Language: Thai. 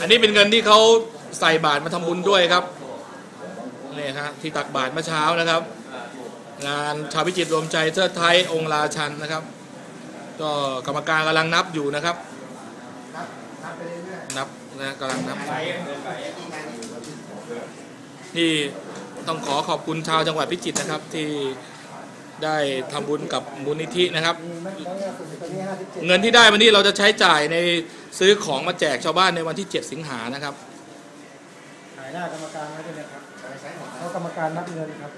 อันนี้เป็นเงินที่เขาใส่บาตรมาทำบุญด้วยครับนี่ครับที่ตักบาตรเมื่อเช้านะครับ งานชาวพิจิตรรวมใจเทิดไทยองค์ราชันนะครับ ก็กรรมการกำลังนับอยู่นะครับนับนะกำลังนับที่ต้องขอขอบคุณชาวจังหวัดพิจิตรนะครับที่ได้ทำบุญกับมูลนิธินะครับ เงินที่ได้วันนี้เราจะใช้จ่ายใน ซื้อของมาแจกชาวบ้านในวันที่ 7 สิงหานะครับถ่ายหน้ากรรมการไว้ด้วยนะครับเพราะกรรมการนับเงินครับ